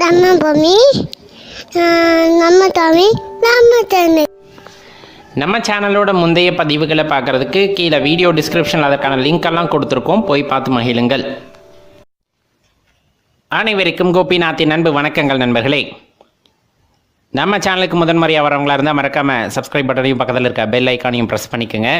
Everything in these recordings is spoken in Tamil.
நம்ம பூமி நம்ம தமிழ் நம்ம தமிழ் நம்ம சேனலோட முந்தைய பதிவுகளை பார்க்கறதுக்கு கீழே வீடியோ டிஸ்கிரிப்ஷனில் அதற்கான லிங்க் எல்லாம் கொடுத்துருக்கோம். போய் பார்த்து மகிழுங்கள். அனைவருக்கும் கோபிநாத்தின் அன்பு வணக்கங்கள் நண்பர்களே. நம்ம சேனலுக்கு முதன்முறையாக வரவங்களா இருந்தால் மறக்காமல் சப்ஸ்கிரைப் பட்டனையும் பக்கத்தில் இருக்க பெல் ஐக்கானையும் ப்ரெஸ் பண்ணிக்கோங்க.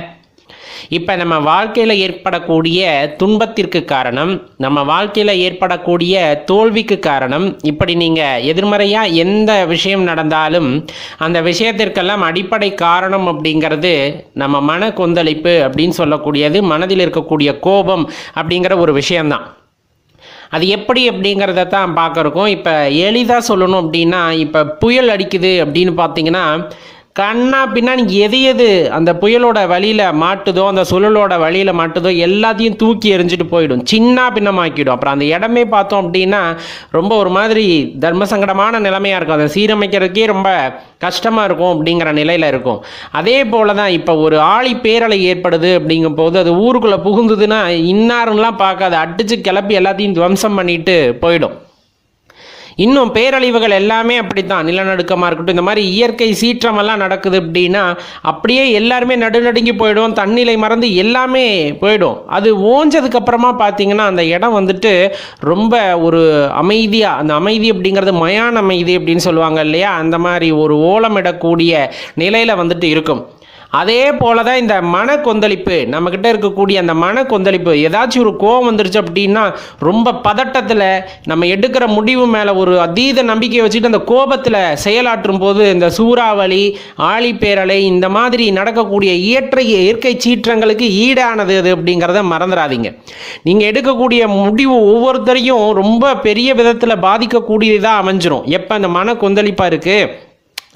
இப்போ நம்ம வாழ்க்கையில் ஏற்படக்கூடிய துன்பத்திற்கு காரணம் நம்ம வாழ்க்கையில் ஏற்படக்கூடிய தோல்விக்கு காரணம் இப்படி நீங்கள் எதிர்மறையாக எந்த விஷயம் நடந்தாலும் அந்த விஷயத்திற்கெல்லாம் அடிப்படை காரணம் அப்படிங்கிறது நம்ம மன கொந்தளிப்பு அப்படின்னு சொல்லக்கூடியது மனதில் இருக்கக்கூடிய கோபம் அப்படிங்கிற ஒரு விஷயம்தான். அது எப்படி அப்படிங்கிறத தான் பார்க்குறோம். இப்போ எளிதாக சொல்லணும் அப்படின்னா இப்போ புயல் அடிக்குது அப்படின்னு பார்த்தீங்கன்னா கண்ணா பின்னா எது எது அந்த புயலோட வழியில் மாட்டுதோ அந்த சுழலோட வழியில் மாட்டுதோ எல்லாத்தையும் தூக்கி எரிஞ்சிட்டு போயிடும். சின்ன பின்னமாக்கிடும். அப்புறம் அந்த இடமே பார்த்தோம் அப்படின்னா ரொம்ப ஒரு மாதிரி தர்ம சங்கடமான நிலைமையாக இருக்கும். அதை சீரமைக்கிறதுக்கே ரொம்ப கஷ்டமாக இருக்கும் அப்படிங்கிற நிலையில் இருக்கும். அதே போல தான் இப்போ ஒரு ஆழி பேரலை ஏற்படுது அப்படிங்கும் போது அது ஊருக்குள்ளே புகுந்ததுன்னா இன்னாருலாம் பார்க்காது. அடித்து கிளப்பி எல்லாத்தையும் துவம்சம் பண்ணிட்டு போயிடும். இன்னும் பேரழிவுகள் எல்லாமே அப்படித்தான். நிலநடுக்கமாக இருக்கட்டும் இந்த மாதிரி இயற்கை சீற்றமெல்லாம் நடக்குது அப்படின்னா அப்படியே எல்லாருமே நடுநடுங்கி போயிடும் தண்ணிலை மறந்து எல்லாமே போயிடும். அது ஓஞ்சதுக்கப்புறமா பார்த்தீங்கன்னா அந்த இடம் வந்துட்டு ரொம்ப ஒரு அமைதியாக அந்த அமைதி அப்படிங்கிறது மயான அமைதி அப்படின்னு சொல்லுவாங்க இல்லையா? அந்த மாதிரி ஒரு ஓலமிடக்கூடிய நிலையில் வந்துட்டு இருக்கும். அதே போல தான் இந்த மன கொந்தளிப்பு நம்மக்கிட்ட இருக்கக்கூடிய அந்த மன கொந்தளிப்பு ஏதாச்சும் ஒரு கோவம் வந்துருச்சு அப்படின்னா ரொம்ப பதட்டத்தில் நம்ம எடுக்கிற முடிவு மேலே ஒரு அதீத நம்பிக்கையை வச்சுட்டு அந்த கோபத்தில் செயலாற்றும் போது இந்த சூறாவளி ஆழிப்பேரலை இந்த மாதிரி நடக்கக்கூடிய இயற்கை இயற்கை சீற்றங்களுக்கு ஈடானது அது அப்படிங்கிறத மறந்துடாதீங்க. நீங்கள் எடுக்கக்கூடிய முடிவு ஒவ்வொருத்தரையும் ரொம்ப பெரிய விதத்தில் பாதிக்கக்கூடியதாக அமைஞ்சிரும். எப்போ அந்த மன கொந்தளிப்பாக இருக்குது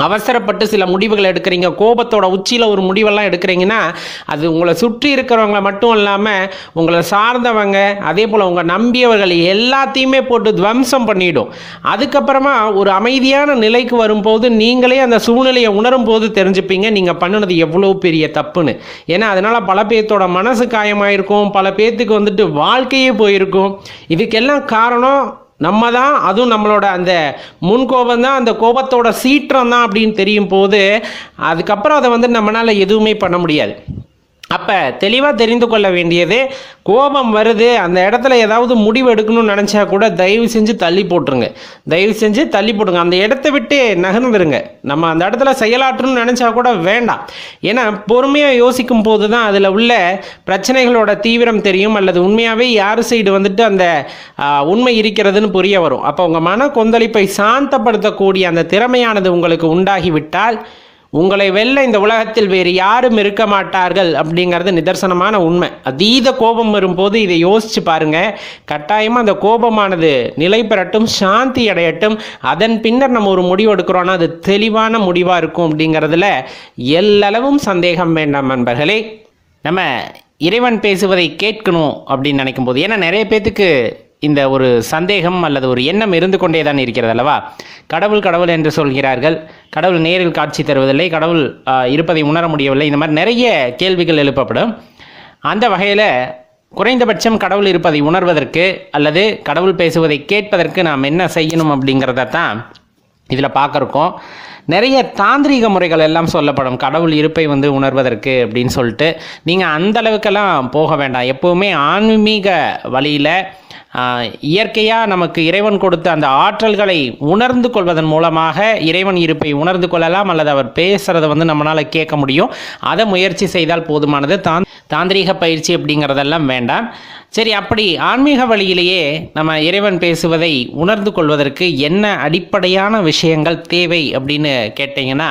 அவசரப்பட்டு சில முடிவுகள் எடுக்கிறீங்க. கோபத்தோட உச்சியில் ஒரு முடிவெல்லாம் எடுக்கிறீங்கன்னா அது உங்களை சுற்றி இருக்கிறவங்கள மட்டும் இல்லாமல் உங்களை சார்ந்தவங்க அதே போல் உங்கள் நம்பியவர்கள் எல்லாத்தையுமே போட்டு துவம்சம் பண்ணிடும். அதுக்கப்புறமா ஒரு அமைதியான நிலைக்கு வரும்போது நீங்களே அந்த சூழ்நிலையை உணரும் போது தெரிஞ்சுப்பீங்க நீங்கள் பண்ணுனது எவ்வளோ பெரிய தப்புன்னு. ஏன்னா அதனால் பல பேர்த்தோட மனசு காயமாயிருக்கும். பல பேர்த்துக்கு வந்துட்டு வாழ்க்கையே போயிருக்கும். இதுக்கெல்லாம் காரணம் நம்ம தான் அதுவும் நம்மளோட அந்த முன்கோபம் தான் அந்த கோபத்தோட சீற்றம் தான் அப்படின்னு தெரியும் போது அதுக்கப்புறம் அதை வந்து நம்மளால் எதுவுமே பண்ண முடியாது. அப்போ தெளிவாக தெரிந்து கொள்ள வேண்டியது கோபம் வருது அந்த இடத்துல ஏதாவது முடிவு எடுக்கணும்னு நினச்சா கூட தயவு செஞ்சு தள்ளி போட்டுருங்க. தயவு செஞ்சு தள்ளி போட்டுருங்க. அந்த இடத்த விட்டு நகர்ந்துருங்க. நம்ம அந்த இடத்துல செயலாற்றணும்னு நினச்சா கூட வேண்டாம். ஏன்னா பொறுமையாக யோசிக்கும் போது தான் அதில் உள்ள பிரச்சனைகளோட தீவிரம் தெரியும் அல்லது உண்மையாகவே யார் சைடு வந்துட்டு அந்த உண்மை இருக்கிறதுன்னு புரிய வரும். அப்போ உங்கள் மன கொந்தளிப்பை சாந்தப்படுத்தக்கூடிய அந்த திறமையானது உங்களுக்கு உண்டாகிவிட்டால் உங்களை வெல்ல இந்த உலகத்தில் வேறு யாரும் இருக்க மாட்டார்கள் அப்படிங்கிறது நிதர்சனமான உண்மை. அதீத கோபம் வரும்போது இதை யோசிச்சு பாருங்க. கட்டாயமாக அந்த கோபமானது நிலை பெறட்டும் சாந்தி அடையட்டும். அதன் பின்னர் நம்ம ஒரு முடிவு எடுக்கிறோன்னா அது தெளிவான முடிவாக இருக்கும் அப்படிங்கிறதுல எல்லளவும் சந்தேகம் வேண்டாம் நண்பர்களே. நம்ம இறைவன் பேசுவதை கேட்கணும் அப்படின்னு நினைக்கும் போது ஏன்னா நிறைய பேத்துக்கு இந்த ஒரு சந்தேகம் அல்லது ஒரு எண்ணம் இருந்து கொண்டே தான் இருக்கிறது அல்லவா? கடவுள் கடவுள் என்று சொல்கிறார்கள். கடவுள் நேரில் காட்சி தருவதில்லை. கடவுள் இருப்பதை உணர முடியவில்லை. இந்த மாதிரி நிறைய கேள்விகள் எழுப்பப்படும். அந்த வகையில் குறைந்தபட்சம் கடவுள் இருப்பதை உணர்வதற்கு அல்லது கடவுள் பேசுவதை கேட்பதற்கு நாம் என்ன செய்யணும் அப்படிங்கிறத தான் இதில் பார்க்குறோம். நிறைய தாந்திரீக முறைகள் எல்லாம் சொல்லப்படும். கடவுள் இருப்பை வந்து உணர்வதற்கு அப்படின்னு சொல்லிட்டு. நீங்கள் அந்த அளவுக்கெல்லாம் போக வேண்டாம். எப்போவுமே ஆன்மீக வழியில் இயற்கையாக நமக்கு இறைவன் கொடுத்த அந்த ஆற்றல்களை உணர்ந்து கொள்வதன் மூலமாக இறைவன் இருப்பை உணர்ந்து கொள்ளலாம் அல்லது அவர் பேசுகிறத வந்து நம்மளால் கேட்க முடியும். அதை முயற்சி செய்தால் போதுமானது. தான் தாந்திரீக பயிற்சி அப்படிங்கிறதெல்லாம் வேண்டாம். சரி அப்படி ஆன்மீக வழியிலேயே நம்ம இறைவன் பேசுவதை உணர்ந்து கொள்வதற்கு என்ன அடிப்படையான விஷயங்கள் தேவை அப்படின்னு கேட்டிங்கன்னா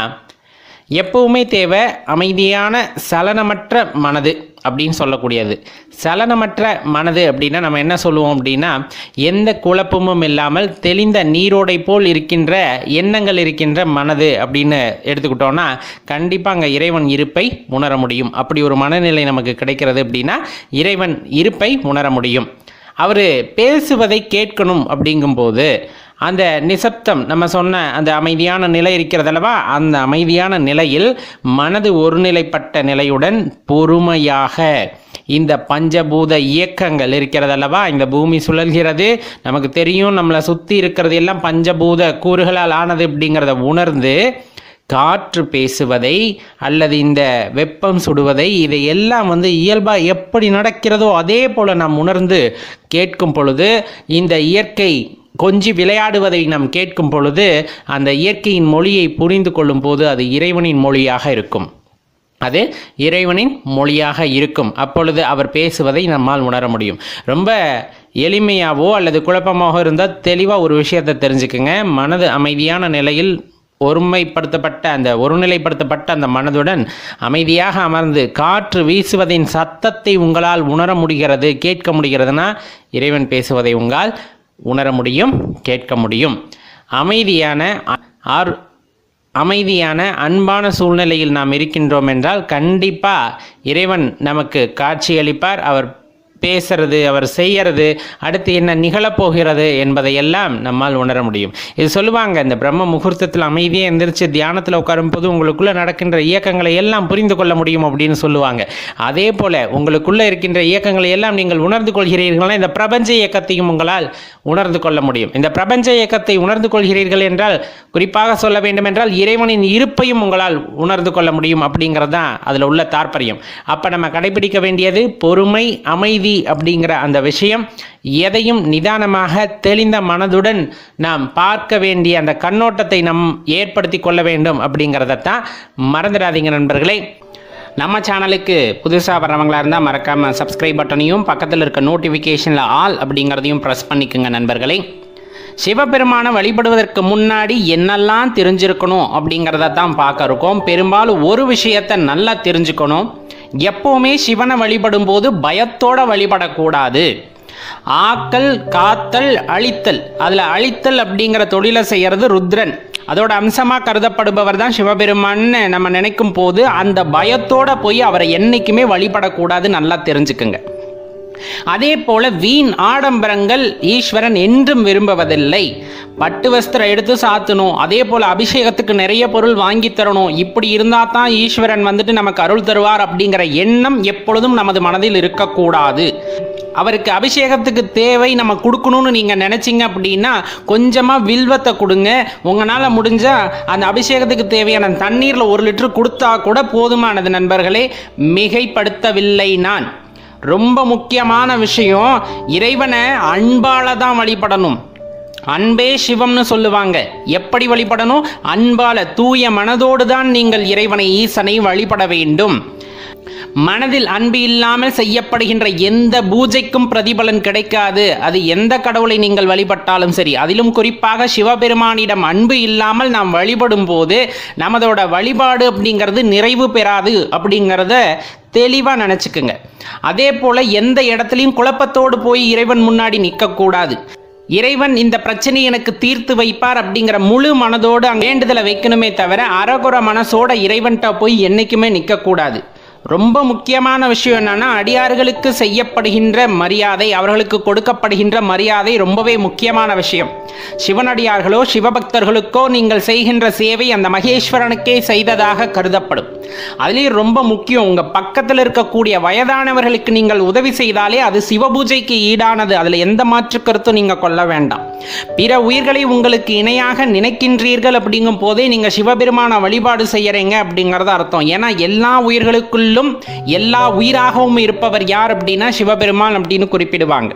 எப்பவுமே தேவை அமைதியான சலனமற்ற மனது. அப்படின்னு சொல்லக்கூடியது. சலனமற்ற மனது அப்படின்னா நம்ம என்ன சொல்லுவோம் அப்படின்னா எந்த குழப்பமும் இல்லாமல் தெளிந்த நீரோடை போல் இருக்கின்ற எண்ணங்கள் இருக்கின்ற மனது அப்படின்னு எடுத்துக்கிட்டோம்னா கண்டிப்பாக அங்கே இறைவன் இருப்பை உணர முடியும். அப்படி ஒரு மனநிலை நமக்கு கிடைக்கிறது அப்படின்னா இறைவன் இருப்பை உணர முடியும். அவர் பேசுவதை கேட்கணும் அப்படிங்கும்போது அந்த நிசப்தம் நம்ம சொன்ன அந்த அமைதியான நிலை இருக்கிறதல்லவா அந்த அமைதியான நிலையில் மனது ஒருநிலைப்பட்ட நிலையுடன் பொறுமையாக இந்த பஞ்சபூத இயக்கங்கள் இருக்கிறது அல்லவா? இந்த பூமி சுழல்கிறது. நமக்கு தெரியும் நம்மளை சுற்றி இருக்கிறது எல்லாம் பஞ்சபூத கூறுகளால் ஆனது அப்படிங்கிறத உணர்ந்து காற்று பேசுவதை அல்லது இந்த வெப்பம் சுடுவதை இதை எல்லாம் வந்து இயல்பாக எப்படி நடக்கிறதோ அதே போல் நாம் உணர்ந்து கேட்கும் பொழுது இந்த இயற்கை கொஞ்சி விளையாடுவதை நாம் கேட்கும் பொழுது அந்த இயற்கையின் மொழியை புரிந்து கொள்ளும் போது அது இறைவனின் மொழியாக இருக்கும். அது இறைவனின் மொழியாக இருக்கும். அப்பொழுது அவர் பேசுவதை நம்மால் உணர முடியும். ரொம்ப எளிமையாகவோ அல்லது குழப்பமாகவோ இருந்தால் தெளிவாக ஒரு விஷயத்தை தெரிஞ்சுக்குங்க. மனது அமைதியான நிலையில் ஒருமைப்படுத்தப்பட்ட அந்த ஒருநிலைப்படுத்தப்பட்ட அந்த மனதுடன் அமைதியாக அமர்ந்து காற்று வீசுவதின் சத்தத்தை உங்களால் உணர முடிகிறது கேட்க முடிகிறதுனா இறைவன் பேசுவதை உங்களால் உணர முடியும் கேட்க முடியும். அமைதியான ஆர் அமைதியான அன்பான சூழ்நிலையில் நாம் இருக்கின்றோம் என்றால் கண்டிப்பாக இறைவன் நமக்கு காட்சியளிப்பார். அவர் பேசுறது அவர் செய்யறது அடுத்து என்ன நிகழப்போகிறது என்பதையெல்லாம் நம்மால் உணர முடியும். இது சொல்லுவாங்க இந்த பிரம்ம முகூர்த்தத்தில் அமைதியாக எந்திரிச்சு தியானத்தில் உட்காரும் போது உங்களுக்குள்ள நடக்கின்ற இயக்கங்களை எல்லாம் புரிந்து கொள்ள முடியும் அப்படின்னு சொல்லுவாங்க. அதே போல உங்களுக்குள்ள இருக்கின்ற இயக்கங்களை எல்லாம் நீங்கள் உணர்ந்து கொள்கிறீர்கள்னா இந்த பிரபஞ்ச இயக்கத்தையும் உங்களால் உணர்ந்து கொள்ள முடியும். இந்த பிரபஞ்ச இயக்கத்தை உணர்ந்து கொள்கிறீர்கள் என்றால் குறிப்பாக சொல்ல வேண்டும் என்றால் இறைவனின் இருப்பையும் உங்களால் உணர்ந்து கொள்ள முடியும் அப்படிங்கிறது தான் அதில் உள்ள தாற்பயம். அப்போ நம்ம கடைபிடிக்க வேண்டியது பொறுமை அமைதி அப்படிங்கிற அந்த விஷயம் எதையும் நிதானமாக தெளிந்த மனதுடன் நாம் பார்க்க வேண்டிய அந்த கண்ணோட்டத்தை நம் ஏற்படுத்தி கொள்ள வேண்டும் அப்படிங்கிறதத்தான் மறந்துடாதீங்க நண்பர்களே. நம்ம சேனலுக்கு புதுசாக வர்றவங்களா இருந்தால் மறக்காமல் சப்ஸ்கிரைப் பட்டனையும் பக்கத்தில் இருக்க நோட்டிஃபிகேஷனில் ஆல் அப்படிங்கிறதையும் ப்ரெஸ் பண்ணிக்கோங்க நண்பர்களே. சிவபெருமானை வழிபடுவதற்கு முன்னாடி என்னெல்லாம் தெரிஞ்சிருக்கணும் அப்படிங்கிறத தான் பார்க்க இருக்கோம். பெரும்பாலும் ஒரு விஷயத்தை நல்லா தெரிஞ்சுக்கணும். எப்போவுமே சிவனை வழிபடும் போது பயத்தோட வழிபடக்கூடாது. ஆக்கல் காத்தல் அழித்தல். அதில் அழித்தல் அப்படிங்கிற தொழிலை செய்யறது ருத்ரன். அதோட அம்சமாக கருதப்படுபவர் தான் சிவபெருமான்னு நம்ம நினைக்கும் போது அந்த பயத்தோட போய் அவரை என்னைக்குமே வழிபடக்கூடாது நல்லா தெரிஞ்சுக்குங்க. அதே போல வீண் ஆடம்பரங்கள் ஈஸ்வரன் என்றும் விரும்புவதில்லை. பட்டு வஸ்திரம் எடுத்து சாத்தணும் அதே போல அபிஷேகத்துக்கு நிறைய பொருள் வாங்கி தரணும். இப்படி இருந்தா தான் ஈஸ்வரன் வந்துட்டு நமக்கு அருள் தருவார் அப்படிங்கிற எண்ணம் எப்பொழுதும் நமது மனதில் இருக்கக்கூடாது. அவருக்கு அபிஷேகத்துக்கு தேவை நம்ம கொடுக்கணும்னு நீங்கள் நினச்சிங்க அப்படின்னா கொஞ்சமாக வில்வத்தை கொடுங்க. உங்களால் முடிஞ்சால் அந்த அபிஷேகத்துக்கு தேவையான தண்ணீரில் ஒரு லிட்டர் கொடுத்தா கூட போதுமானது நண்பர்களே. மிகைப்படுத்தவில்லை நான். ரொம்ப முக்கியமான விஷயம் இறைவனை அன்பால தான் வழிபடணும். அன்பே சிவம்னு சொல்லுவாங்க. எப்படி வழிபடணும்? அன்பால தூய மனதோடு தான் நீங்கள் இறைவனை ஈசனை வழிபட வேண்டும். மனதில் அன்பு இல்லாமல் செய்யப்படுகின்ற எந்த பூஜைக்கும் பிரதிபலன் கிடைக்காது. அது எந்த கடவுளை நீங்கள் வழிபட்டாலும் சரி. அதிலும் குறிப்பாக சிவபெருமானிடம் அன்பு இல்லாமல் நாம் வழிபடும் போது நமதோட வழிபாடு அப்படிங்கிறது நிறைவு பெறாது அப்படிங்கிறத தெளிவாக நினச்சிக்குங்க. அதே போல் எந்த இடத்துலையும் குழப்பத்தோடு போய் இறைவன் முன்னாடி நிற்கக்கூடாது இறைவன் இந்த பிரச்சனை எனக்கு தீர்த்து வைப்பார் அப்படிங்கிற முழு மனதோடு அங்க வேண்டுதலை வைக்கணுமே தவிர அரகுற மனசோட இறைவன்கிட்ட போய் என்றைக்குமே நிற்கக்கூடாது ரொம்ப முக்கியமான விஷயம் என்னன்னா அடியார்களுக்கு செய்யப்படுகின்ற மரியாதை அவர்களுக்கு கொடுக்கப்படுகின்ற மரியாதை ரொம்பவே முக்கியமான விஷயம். சிவனடியார்களோ சிவபக்தர்களுக்கோ நீங்கள் செய்கின்ற சேவை அந்த மகேஸ்வரனுக்கே செய்ததாக கருதப்படும். அதுலேயும் ரொம்ப முக்கியம் உங்க பக்கத்தில் இருக்கக்கூடிய வயதானவர்களுக்கு நீங்கள் உதவி செய்தாலே அது சிவபூஜைக்கு ஈடானது. அதில் எந்த மாற்று கருத்தும் நீங்க கொள்ள வேண்டாம். பிற உயிர்களை உங்களுக்கு இணையாக நினைக்கின்றீர்கள் அப்படிங்கும் போதே நீங்க சிவபெருமான வழிபாடு செய்யறீங்க அப்படிங்கறது அர்த்தம். ஏன்னா எல்லா சொல்லும் எல்லா உயிராகவும் இருப்பவர் யார் அப்படின்னா சிவபெருமான் அப்படின்னு குறிப்பிடுவாங்க.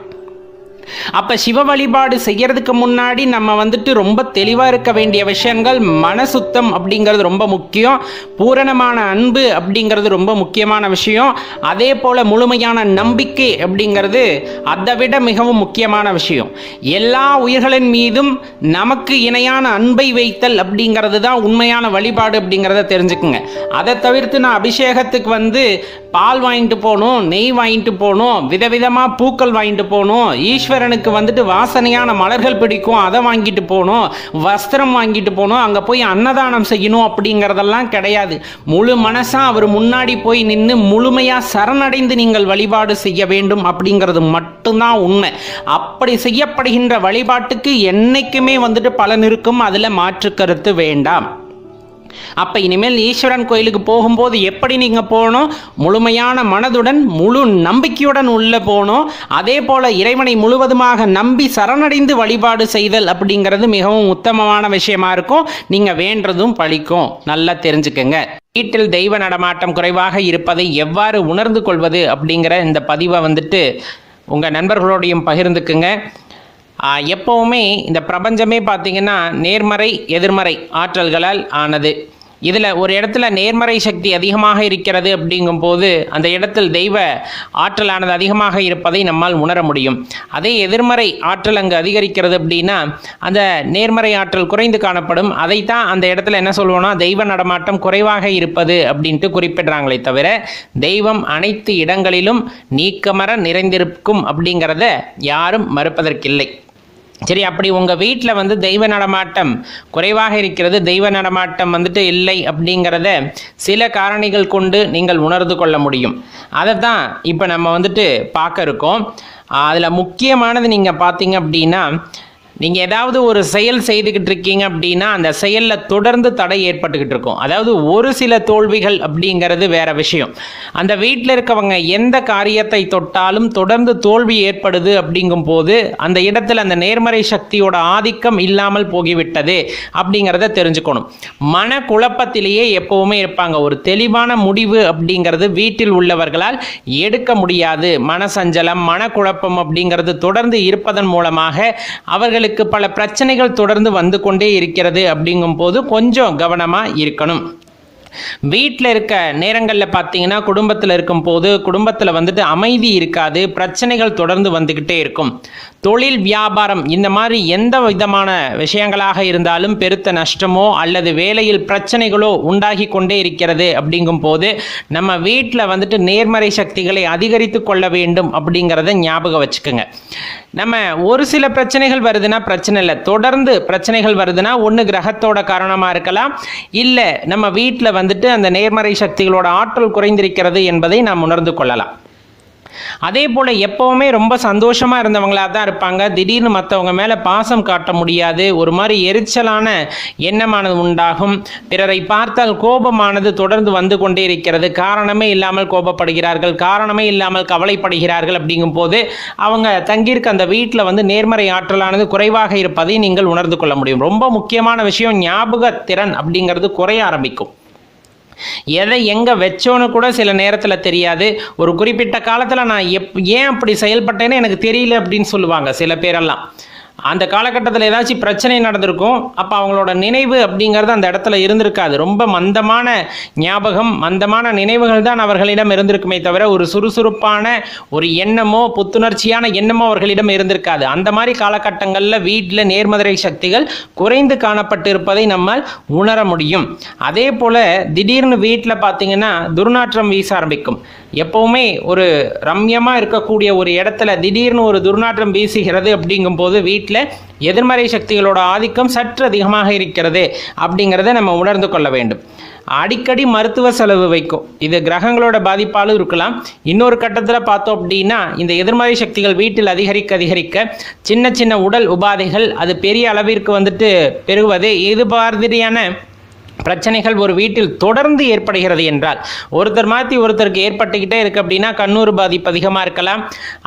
அப்போ சிவ வழிபாடு செய்யறதுக்கு முன்னாடி நம்ம வந்துட்டு ரொம்ப தெளிவாக இருக்க வேண்டிய விஷயங்கள் மன சுத்தம் அப்படிங்கிறது ரொம்ப முக்கியம். பூரணமான அன்பு அப்படிங்கிறது ரொம்ப முக்கியமான விஷயம். அதே போல் முழுமையான நம்பிக்கை அப்படிங்கிறது அதை விட மிகவும் முக்கியமான விஷயம். எல்லா உயிர்களின் மீதும் நமக்கு இணையான அன்பை வைத்தல் அப்படிங்கிறது தான் உண்மையான வழிபாடு அப்படிங்கிறத தெரிஞ்சுக்குங்க. அதை தவிர்த்து நான் அபிஷேகத்துக்கு வந்து பால் வாங்கிட்டு போகணும் நெய் வாங்கிட்டு போகணும் விதவிதமாக பூக்கள் வாங்கிட்டு போகணும் சகோதரனுக்கு வந்துட்டு வாசனையான மலர்கள் பிடிக்கும் அதை வாங்கிட்டு போகணும் வஸ்திரம் வாங்கிட்டு போகணும் அங்கே போய் அன்னதானம் செய்யணும் அப்படிங்கிறதெல்லாம் கிடையாது. முழு மனசாக அவர் முன்னாடி போய் நின்று முழுமையாக சரணடைந்து நீங்கள் வழிபாடு செய்ய வேண்டும் அப்படிங்கிறது மட்டும்தான் உண்மை. அப்படி செய்யப்படுகின்ற வழிபாட்டுக்கு என்னைக்குமே வந்துட்டு பலன் இருக்கும் அதில் மாற்று கருத்து வேண்டாம். அப்போ இனிமேல் ஈஸ்வரன் கோயிலுக்கு போகும்போது எப்படி நீங்கள் போகணும்? முழுமையான மனதுடன் முழு நம்பிக்கையுடன் உள்ளே போகணும். அதே போல் இறைவனை முழுவதுமாக நம்பி சரணடைந்து வழிபாடு செய்தல் அப்படிங்கிறது மிகவும் உத்தமமான விஷயமா இருக்கும். நீங்கள் வேண்டதும் பழிக்கும். நல்லா தெரிஞ்சுக்கங்க. வீட்டில் தெய்வ நடமாட்டம் குறைவாக இருப்பதை எவ்வாறு உணர்ந்து கொள்வது அப்படிங்கிற இந்த பதிவை வந்துட்டு உங்கள் நண்பர்களோடையும் பகிர்ந்துக்குங்க. எப்பவுமே இந்த பிரபஞ்சமே பார்த்தீங்கன்னா நேர்மறை எதிர்மறை ஆற்றல்களால் ஆனது. இதில் ஒரு இடத்துல நேர்மறை சக்தி அதிகமாக இருக்கிறது அப்படிங்கும்போது அந்த இடத்தில் தெய்வ ஆற்றலானது அதிகமாக இருப்பதை நம்மால் உணர முடியும். அதே எதிர்மறை ஆற்றல் அங்கு அதிகரிக்கிறது அப்படின்னா அந்த நேர்மறை ஆற்றல் குறைந்து காணப்படும். அதைத்தான் அந்த இடத்துல என்ன சொல்லுவோம்னா தெய்வ நடமாட்டம் குறைவாக இருப்பது அப்படின்ட்டு குறிப்பிடுறாங்களே தவிர தெய்வம் அனைத்து இடங்களிலும் நீக்கமர நிறைந்திருக்கும் அப்படிங்கிறத யாரும் மறுப்பதற்கில்லை. சரி அப்படி உங்கள் வீட்டில் வந்து தெய்வ நடமாட்டம் குறைவாக இருக்கிறது தெய்வ நடமாட்டம் வந்துட்டு இல்லை அப்படிங்கிறத சில காரணிகள் கொண்டு நீங்கள் உணர்ந்து கொள்ள முடியும். அதை தான் இப்போ நம்ம வந்துட்டு பார்க்க இருக்கோம். அதில் முக்கியமானது நீங்கள் பார்த்தீங்க அப்படின்னா நீங்கள் ஏதாவது ஒரு செயல் செய்துக்கிட்டு இருக்கீங்க அப்படின்னா அந்த செயலில் தொடர்ந்து தடை ஏற்பட்டுக்கிட்டு இருக்கும். அதாவது ஒரு சில தோல்விகள் அப்படிங்கிறது வேற விஷயம். அந்த வீட்டில் இருக்கவங்க எந்த காரியத்தை தொட்டாலும் தொடர்ந்து தோல்வி ஏற்படுது அப்படிங்கும் போது அந்த இடத்துல அந்த நேர்மறை சக்தியோட ஆதிக்கம் இல்லாமல் போகிவிட்டது அப்படிங்கிறத தெரிஞ்சுக்கணும். மன குழப்பத்திலேயே எப்பவுமே இருப்பாங்க. ஒரு தெளிவான முடிவு அப்படிங்கிறது வீட்டில் உள்ளவர்களால் எடுக்க முடியாது. மனசஞ்சலம் மனக்குழப்பம் அப்படிங்கிறது தொடர்ந்து இருப்பதன் மூலமாக அவர்களுக்கு பல பிரச்சனைகள் தொடர்ந்து வந்து கொண்டே இருக்கிறது அப்படிங்கும் போது கொஞ்சம் கவனமாக இருக்கணும். வீட்டில் இருக்க நேரங்களில் பார்த்தீங்கன்னா குடும்பத்தில் இருக்கும் போது குடும்பத்தில் வந்துட்டு அமைதி இருக்காது பிரச்சனைகள் தொடர்ந்து வந்துக்கிட்டே இருக்கும். தொழில் வியாபாரம் இந்த மாதிரி எந்த விதமான விஷயங்களாக இருந்தாலும் பெருத்த நஷ்டமோ அல்லது வேலையில் பிரச்சனைகளோ உண்டாகி கொண்டே இருக்கிறது அப்படிங்கும் போது நம்ம வீட்டில் வந்துட்டு நேர்மறை சக்திகளை அதிகரித்து கொள்ள வேண்டும் அப்படிங்கிறத ஞாபகம் வச்சுக்கோங்க. நம்ம ஒரு சில பிரச்சனைகள் வருதுன்னா பிரச்சனை இல்லை. தொடர்ந்து பிரச்சனைகள் வருதுன்னா ஒன்று கிரகத்தோட காரணமாக இருக்கலாம். இல்லை நம்ம வீட்டில் வந்து வந்துட்டு அந்த நேர்மறை சக்திகளோட ஆற்றல் குறைந்திருக்கிறது என்பதை நாம் உணர்ந்து கொள்ளலாம். அதே போல் எப்போவுமே ரொம்ப சந்தோஷமாக இருந்தவங்களாக தான் இருப்பாங்க. திடீர்னு மற்றவங்க மேலே பாசம் காட்ட முடியாது. ஒரு மாதிரி எரிச்சலான எண்ணமானது உண்டாகும். பிறரை பார்த்தால் கோபமானது தொடர்ந்து வந்து கொண்டே இருக்கிறது. காரணமே இல்லாமல் கோபப்படுகிறார்கள். காரணமே இல்லாமல் கவலைப்படுகிறார்கள் அப்படிங்கும் போது அவங்க தங்கியிருக்க அந்த வீட்டில் வந்து நேர்மறை ஆற்றலானது குறைவாக இருப்பதை நீங்கள் உணர்ந்து கொள்ள முடியும். ரொம்ப முக்கியமான விஷயம் ஞாபக திறன் அப்படிங்கிறது குறைய ஆரம்பிக்கும். எதை எங்கே வச்சோன்னு கூட சில நேரத்தில் தெரியாது. ஒரு குறிப்பிட்ட காலத்தில் நான் எப் ஏன் அப்படி செயல்பட்டேன்னு எனக்கு தெரியல அப்படின்னு சொல்லுவாங்க சில பேரெல்லாம். அந்த காலகட்டத்தில் ஏதாச்சும் பிரச்சனை நடந்திருக்கும் அப்போ அவங்களோட நினைவு அப்படிங்கிறது அந்த இடத்துல இருந்திருக்காது. ரொம்ப மந்தமான ஞாபகம் மந்தமான நினைவுகள் தான் அவர்களிடம் இருந்திருக்குமே தவிர ஒரு சுறுசுறுப்பான ஒரு எண்ணமோ புத்துணர்ச்சியான எண்ணமோ அவர்களிடம் இருந்திருக்காது. அந்த மாதிரி காலகட்டங்களில் வீட்டில் நேர்மறை சக்திகள் குறைந்து காணப்பட்டு இருப்பதை நம்மால் உணர முடியும். அதே போல் திடீர்னு வீட்டில் பார்த்தீங்கன்னா துர்நாற்றம் வீச ஆரம்பிக்கும். எப்பவுமே ஒரு ரம்யமாக இருக்கக்கூடிய ஒரு இடத்துல திடீர்னு ஒரு துர்நாற்றம் வீசுகிறது அப்படிங்கும்போது வீட்டில் வீட்டில் எதிர்மறை சக்திகளோட ஆதிக்கம் சற்று அதிகமாக இருக்கிறது அப்படிங்கிறத நம்ம உணர்ந்து கொள்ள வேண்டும். அடிக்கடி மருத்துவ செலவு வைக்கும். இது கிரகங்களோட பாதிப்பாலும் இருக்கலாம். இன்னொரு கட்டத்தில் பார்த்தோம் அப்படின்னா இந்த எதிர்மறை சக்திகள் வீட்டில் அதிகரிக்க அதிகரிக்க சின்ன சின்ன உடல் உபாதைகள் அது பெரிய அளவிற்கு வந்துட்டு பெறுவது இது மாதிரியான பிரச்சனைகள் ஒரு வீட்டில் தொடர்ந்து ஏற்படுகிறது என்றால் ஒருத்தர் மாற்றி ஒருத்தருக்கு ஏற்பட்டுக்கிட்டே இருக்கு அப்படின்னா கண்ணூர் பாதிப்பு அதிகமாக இருக்கலாம்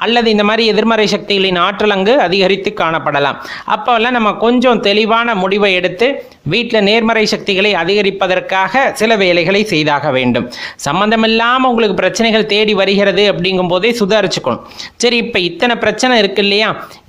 அல்லது இந்த மாதிரி எதிர்மறை சக்திகளின் ஆற்றல் அங்கு அதிகரித்து காணப்படலாம். அப்போல்லாம் நம்ம கொஞ்சம் தெளிவான முடிவை எடுத்து வீட்டில் நேர்மறை சக்திகளை அதிகரிப்பதற்காக சில வேலைகளை செய்தாக வேண்டும். சம்மந்தமில்லாமல் உங்களுக்கு பிரச்சனைகள் தேடி வருகிறது அப்படிங்கும் போதே சுதாரிச்சுக்கணும். சரி இப்போ இத்தனை பிரச்சனை இருக்கு இல்லையா?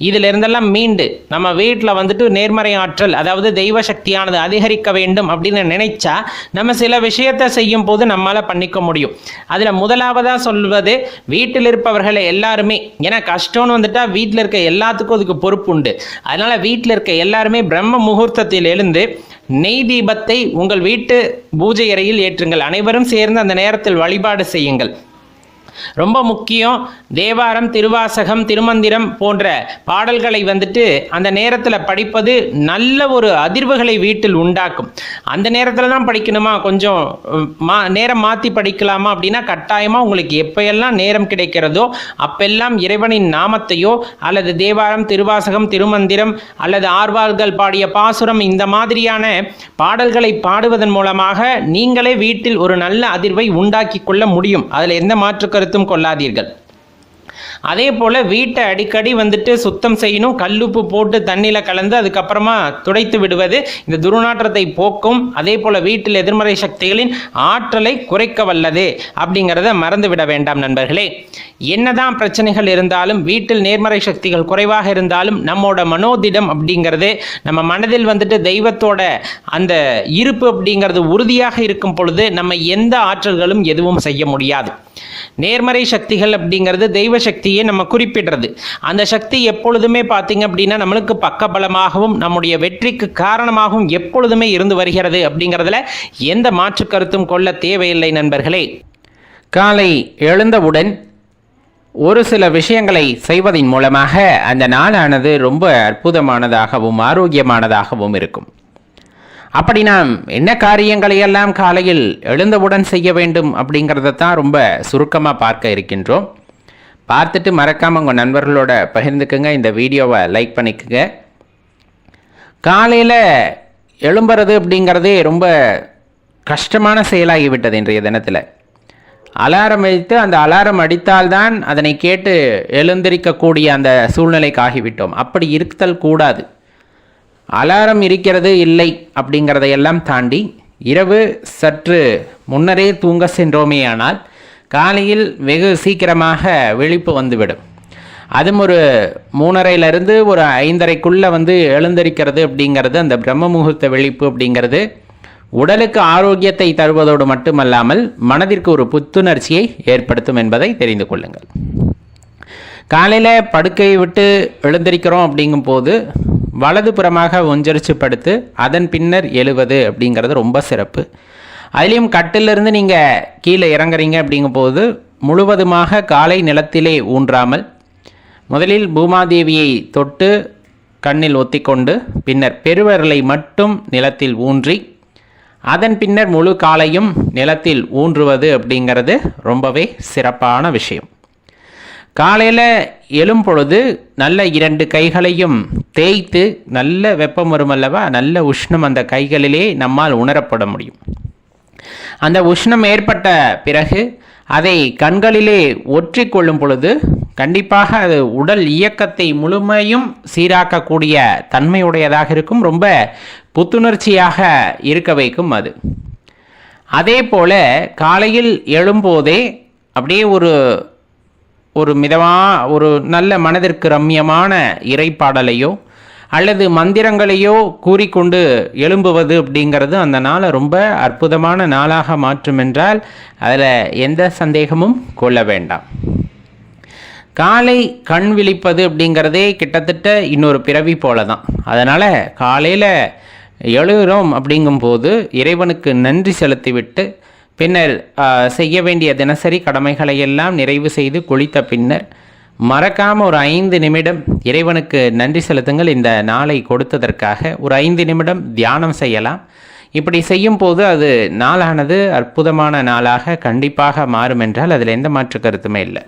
இதுல இருந்தெல்லாம் மீண்டு நம்ம வீட்டில் வந்துட்டு நேர்மறை ஆற்றல் அதாவது தெய்வ சக்தியானது அதிகரிக்க வேண்டும் அப்படின்னு நினைச்சா நம்ம சில விஷயத்தை செய்யும் போது நம்மளால் பண்ணிக்க முடியும். அதில் முதலாவதாக சொல்வது வீட்டில் இருப்பவர்களை எல்லாருமே ஏன்னா கஷ்டம்னு வந்துட்டா வீட்டில் இருக்க எல்லாத்துக்கும் அதுக்கு பொறுப்பு உண்டு. அதனால வீட்டில் இருக்க எல்லாருமே பிரம்ம முகூர்த்தத்தில் எழுந்து நெய் தீபத்தை உங்கள் வீட்டு பூஜை அறையில் ஏற்றுங்கள். அனைவரும் சேர்ந்து அந்த நேரத்தில் வழிபாடு செய்யுங்கள். ரொம்ப முக்கியம் தேவாரம் திருவாசகம் திருமந்திரம் போன்ற பாடல்களை வந்துட்டு அந்த நேரத்தில் படிப்பது நல்ல ஒரு அதிர்வுகளை வீட்டில் உண்டாக்கும். அந்த நேரத்தில் தான் படிக்கணுமா? கொஞ்சம் மா நேரம் மாற்றி படிக்கலாமா அப்படின்னா கட்டாயமாக உங்களுக்கு எப்போயெல்லாம் நேரம் கிடைக்கிறதோ அப்பெல்லாம் இறைவனின் நாமத்தையோ அல்லது தேவாரம் திருவாசகம் திருமந்திரம் அல்லது ஆர்வார்கள் பாடிய பாசுரம் இந்த மாதிரியான பாடல்களை பாடுவதன் மூலமாக நீங்களே வீட்டில் ஒரு நல்ல அதிர்வை உண்டாக்கி கொள்ள முடியும். அதில் எந்த மாற்று கருத்தும் கொள்ளாதீர்கள். அதே போல் வீட்டை அடிக்கடி வந்துட்டு சுத்தம் செய்யணும் கல்லுப்பு போட்டு தண்ணியில் கலந்து அதுக்கப்புறமா துடைத்து விடுவது இந்த துர்நாற்றத்தை போக்கும் அதே போல் வீட்டில் எதிர்மறை சக்திகளின் ஆற்றலை குறைக்க வல்லது அப்படிங்கிறத மறந்து விட வேண்டாம் நண்பர்களே. என்னதான் பிரச்சனைகள் இருந்தாலும் வீட்டில் நேர்மறை சக்திகள் குறைவாக இருந்தாலும் நம்மோட மனோதிடம் அப்படிங்கிறது நம்ம மனதில் வந்துட்டு தெய்வத்தோட அந்த இருப்பு அப்படிங்கிறது உறுதியாக இருக்கும் பொழுது நம்ம எந்த ஆற்றல்களும் எதுவும் செய்ய முடியாது. நேர்மறை சக்திகள் அப்படிங்கிறது தெய்வ சக்தி சக்தியை நம்ம குறிப்பிடுறது. அந்த சக்தி எப்பொழுதுமே பார்த்தீங்க அப்படின்னா நம்மளுக்கு பக்கபலமாகவும் நம்முடைய வெற்றிக்கு காரணமாகவும் எப்பொழுதுமே இருந்து வருகிறது அப்படிங்கிறதுல எந்த மாற்று கருத்தும் கொள்ள தேவையில்லை நண்பர்களே. காலை எழுந்தவுடன் ஒரு சில விஷயங்களை செய்வதன் மூலமாக அந்த நாளானது ரொம்ப அற்புதமானதாகவும் ஆரோக்கியமானதாகவும் இருக்கும். அப்படி நாம் என்ன காரியங்களை எல்லாம் காலையில் எழுந்தவுடன் செய்ய வேண்டும் அப்படிங்கிறத தான் ரொம்ப சுருக்கமாக பார்க்க இருக்கின்றோம். பார்த்துட்டு மறக்காமல் உங்கள் நண்பர்களோட பகிர்ந்துக்குங்க. இந்த வீடியோவை லைக் பண்ணிக்கோங்க. காலையில் எழும்புறது அப்படிங்கிறதே ரொம்ப கஷ்டமான செயலாகிவிட்டது இன்றைய தினத்தில். அலாரம் வைத்து அந்த அலாரம் அடித்தால்தான் அதனை கேட்டு எழுந்திருக்கக்கூடிய அந்த சூழ்நிலைக்கு ஆகிவிட்டோம். அப்படி இருத்தல் கூடாது. அலாரம் இருக்கிறது இல்லை அப்படிங்கிறதையெல்லாம் தாண்டி இரவு சற்று முன்னரே தூங்க சென்றோமேயானால் காலையில் வெகு சீக்கிரமாக விழிப்பு வந்துவிடும். அதுவும் ஒரு மூணரையிலிருந்து ஒரு ஐந்தரைக்குள்ளே வந்து எழுந்தரிக்கிறது அப்படிங்கிறது அந்த பிரம்ம முகூர்த்த விழிப்பு அப்படிங்கிறது உடலுக்கு ஆரோக்கியத்தை தருவதோடு மட்டுமல்லாமல் மனதிற்கு ஒரு புத்துணர்ச்சியை ஏற்படுத்தும் என்பதை தெரிந்து கொள்ளுங்கள். காலையில் படுக்கையை விட்டு எழுந்திருக்கிறோம் அப்படிங்கும்போது வலதுபுறமாக ஒஞ்சரிச்சு படுத்து அதன் பின்னர் எழுவது அப்படிங்கிறது ரொம்ப சிறப்பு. அதுலேயும் கட்டிலிருந்து நீங்கள் கீழே இறங்குறீங்க அப்படிங்கும்போது முழுவதுமாக காலை நிலத்திலே ஊன்றாமல் முதலில் பூமாதேவியை தொட்டு கண்ணில் ஒத்திக்கொண்டு பின்னர் பெருவரலை மட்டும் நிலத்தில் ஊன்றி அதன் பின்னர் முழு காலையும் நிலத்தில் ஊன்றுவது அப்படிங்கிறது ரொம்பவே சிறப்பான விஷயம். காலையில் எழும் பொழுது நல்ல இரண்டு கைகளையும் தேய்த்து நல்ல வெப்பம் வரும் அல்லவா நல்ல உஷ்ணம் அந்த கைகளிலே நம்மால் உணரப்பட முடியும். அந்த உஷ்ணம் ஏற்பட்ட பிறகு அதை கண்களிலே ஒற்றி கொள்ளும் பொழுது கண்டிப்பாக அது உடல் இயக்கத்தை முழுமையும் சீராக்கக்கூடிய தன்மையுடையதாக இருக்கும். ரொம்ப புத்துணர்ச்சியாக இருக்க வைக்கும் அது. அதே போல காலையில் எழும்போதே அப்படியே ஒரு ஒரு மிதமாக ஒரு நல்ல மனதிற்கு ரம்யமான இறைப்பாடலையோ அல்லது மந்திரங்களையோ கூறிக்கொண்டு எழும்புவது அப்படிங்கிறது அந்த நாளை ரொம்ப அற்புதமான நாளாக மாற்றும் என்றால் அதில் எந்த சந்தேகமும் கொள்ள வேண்டாம். காலை கண் விழிப்பது அப்படிங்கிறதே கிட்டத்தட்ட இன்னொரு பிறவி போல தான் அதனால் காலையில் எழுகிறோம் அப்படிங்கும்போது இறைவனுக்கு நன்றி செலுத்திவிட்டு பின்னர் செய்ய வேண்டிய தினசரி கடமைகளை எல்லாம் நிறைவு செய்து குளித்த பின்னர் மறக்காம ஒரு ஐந்து நிமிடம் இறைவனுக்கு நன்றி செலுத்துங்கள். இந்த நாளை கொடுத்ததற்காக ஒரு ஐந்து நிமிடம் தியானம் செய்யலாம். இப்படி செய்யும் போது அது நாளானது அற்புதமான நாளாக கண்டிப்பாக மாறும் என்றால் அதில் எந்த மாற்று கருத்துமே இல்லை.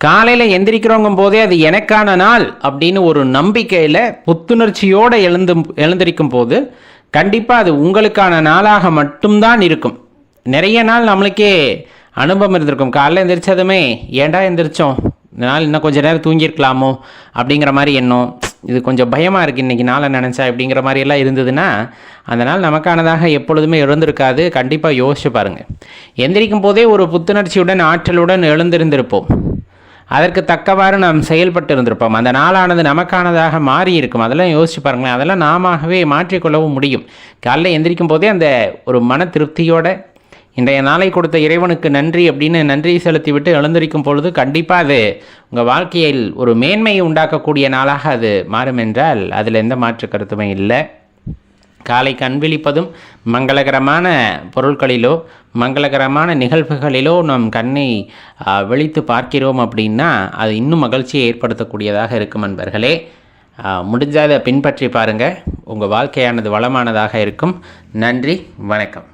காலையில் எந்திரிக்கிறோங்கும் போதே அது எனக்கான நாள் அப்படின்னு ஒரு நம்பிக்கையில் புத்துணர்ச்சியோடு எழுந்து எழுந்திருக்கும் போது கண்டிப்பாக அது உங்களுக்கான நாளாக மட்டும்தான் இருக்கும். நிறைய நாள் நம்மளுக்கே அனுபவம் இருந்திருக்கும். காலைல எந்திரிச்சதுமே ஏன்டா எந்திரிச்சோம்? இந்த நாள் இன்னும் கொஞ்சம் நேரம் தூங்கியிருக்கலாமோ? அப்படிங்கிற மாதிரி எண்ணம். இது கொஞ்சம் பயமாக இருக்குது இன்றைக்கி நாளை நினச்சா அப்படிங்கிற மாதிரி எல்லாம் இருந்ததுன்னா அந்த நாள் நமக்கானதாக எப்பொழுதுமே எழுந்திருக்காது. கண்டிப்பாக யோசிச்சு பாருங்கள் எந்திரிக்கும் போதே ஒரு புத்துணர்ச்சியுடன் ஆற்றலுடன் எழுந்திருந்திருப்போம். அதற்கு தக்கவாறு நாம் செயல்பட்டு இருந்திருப்போம். அந்த நாளானது நமக்கானதாக மாறி இருக்கும். அதெல்லாம் யோசிச்சு பாருங்களேன். அதெல்லாம் நாமவே மாற்றிக்கொள்ளவும் முடியும். காலைல எந்திரிக்கும் போதே அந்த ஒரு மன திருப்தியோட இன்றைய நாளை கொடுத்த இறைவனுக்கு நன்றி அப்படின்னு நன்றி செலுத்திவிட்டு எழுந்திருக்கும் பொழுது கண்டிப்பாக அது உங்கள் வாழ்க்கையில் ஒரு மேன்மையை உண்டாக்கக்கூடிய நாளாக அது மாறும் என்றால் அதில் எந்த மாற்று கருத்துமே இல்லை. காலை கண் விழிப்பதும் மங்களகரமான பொருட்களிலோ மங்களகரமான நிகழ்வுகளிலோ நம் கண்ணை விழித்து பார்க்கிறோம் அப்படின்னா அது இன்னும் மகிழ்ச்சியை ஏற்படுத்தக்கூடியதாக இருக்கும் நண்பர்களே முடிஞ்சாத பின்பற்றி பாருங்கள் உங்கள் வாழ்க்கையானது வளமானதாக இருக்கும். நன்றி வணக்கம்.